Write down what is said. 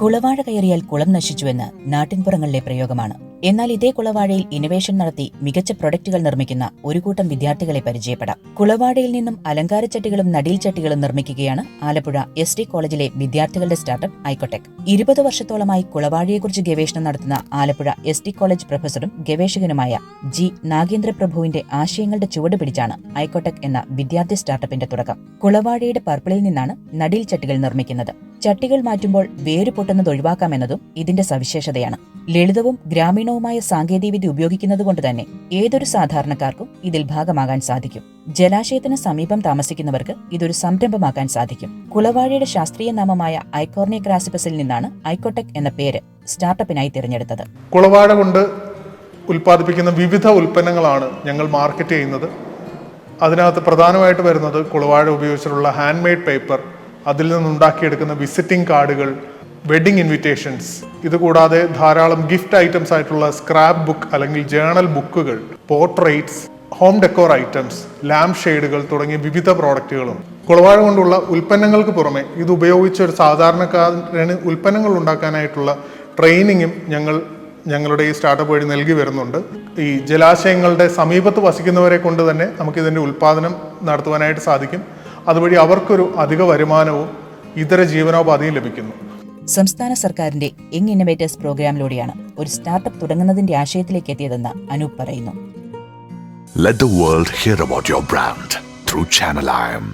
കുളവാഴ കയറിയാൽ കുളം നശിച്ചുവെന്ന് നാട്ടിൻപുറങ്ങളിലെ പ്രയോഗമാണ്. എന്നാൽ ഇതേ കുളവാഴയിൽ ഇന്നവേഷൻ നടത്തി മികച്ച പ്രൊഡക്റ്റുകൾ നിർമ്മിക്കുന്ന ഒരു കൂട്ടം വിദ്യാർത്ഥികളെ പരിചയപ്പെടാം. കുളവാഴയിൽ നിന്നും അലങ്കാരച്ചട്ടികളും നടീൽച്ചട്ടികളും നിർമ്മിക്കുകയാണ് ആലപ്പുഴ എസ് ടി കോളേജിലെ വിദ്യാർത്ഥികളുടെ സ്റ്റാർട്ടപ്പ് ഐക്കോടെക് ഇരുപത് വർഷത്തോളമായി കുളവാഴയെക്കുറിച്ച് ഗവേഷണം നടത്തുന്ന ആലപ്പുഴ എസ് ടി കോളേജ് പ്രൊഫസറും ഗവേഷകനുമായ ജി നാഗേന്ദ്ര പ്രഭുവിന്റെ ആശയങ്ങളുടെ ചുവട് പിടിച്ചാണ് ഐക്കോടെക് എന്ന വിദ്യാർത്ഥി സ്റ്റാർട്ടപ്പിന്റെ തുടക്കം. കുളവാഴയുടെ പർപ്പിളിൽ നിന്നാണ് നടീൽച്ചട്ടികൾ നിർമ്മിക്കുന്നത്. ചട്ടികൾ മാറ്റുമ്പോൾ വേര് പൊട്ടുന്നത് ഒഴിവാക്കാമെന്നതും ഇതിന്റെ സവിശേഷതയാണ്. ലളിതവും ഗ്രാമീണവുമായ സാങ്കേതികവിദ്യ ഉപയോഗിക്കുന്നതുകൊണ്ട് തന്നെ ഏതൊരു സാധാരണക്കാർക്കും ഇതിൽ ഭാഗമാകാൻ സാധിക്കും. ജലാശയത്തിന് സമീപം താമസിക്കുന്നവർക്ക് ഇതൊരു സംരംഭമാക്കാൻ സാധിക്കും. കുളവാഴയുടെ ശാസ്ത്രീയ നാമമായ ഐക്കോർണി ക്രാസിപ്പസിൽ നിന്നാണ് ഐക്കോടെക് എന്ന പേര് സ്റ്റാർട്ടപ്പിനായി തിരഞ്ഞെടുത്തത്. കുളവാഴ കൊണ്ട് ഉൽപ്പാദിപ്പിക്കുന്ന വിവിധ ഉൽപ്പന്നങ്ങളാണ് ഞങ്ങൾ മാർക്കറ്റ് ചെയ്യുന്നത്. അതിനകത്ത് പ്രധാനമായിട്ട് വരുന്നത് കുളവാഴ ഉപയോഗിച്ചിട്ടുള്ള ഹാൻഡ് മെയ്ഡ് പേപ്പർ അതിൽ നിന്നുണ്ടാക്കിയെടുക്കുന്ന വിസിറ്റിംഗ് കാർഡുകൾ വെഡിങ് ഇൻവിറ്റേഷൻസ് ഇതുകൂടാതെ ധാരാളം ഗിഫ്റ്റ് ഐറ്റംസ് ആയിട്ടുള്ള സ്ക്രാപ്പ് ബുക്ക് അല്ലെങ്കിൽ ജേണൽ ബുക്കുകൾ portraits home decor items lamp ഷെയ്ഡുകൾ തുടങ്ങിയ വിവിധ പ്രോഡക്റ്റുകളും കുളവാഴ കൊണ്ടുള്ള ഉൽപ്പന്നങ്ങൾക്ക് പുറമെ ഇത് ഉപയോഗിച്ച് ഒരു സാധാരണക്കാരന് ഉൽപ്പന്നങ്ങൾ ഉണ്ടാക്കാനായിട്ടുള്ള ട്രെയിനിങ്ങും ഞങ്ങൾ ഞങ്ങളുടെ ഈ സ്റ്റാർട്ടപ്പ് വഴി നൽകി വരുന്നുണ്ട്. ഈ ജലാശയങ്ങളുടെ സമീപത്ത് വസിക്കുന്നവരെ കൊണ്ട് തന്നെ നമുക്ക് ഇതിന്റെ ഉൽപ്പാദനം നടത്തുവാനായിട്ട് സാധിക്കും. അതുവഴി അവർക്കൊരു അധിക വരുമാനവും ഇതര ജീവനോപാധിയും ലഭിക്കുന്നു സംസ്ഥാന സർക്കാരിന്റെ യങ് ഇന്നവേറ്റേഴ്സ് പ്രോഗ്രാമിലൂടെയാണ് ഒരു സ്റ്റാർട്ടപ്പ് തുടങ്ങുന്നതിന്റെ ആശയത്തിലേക്ക് എത്തിയതെന്ന് അനൂപ് പറയുന്നു Let the world hear about your brand through Channel IM.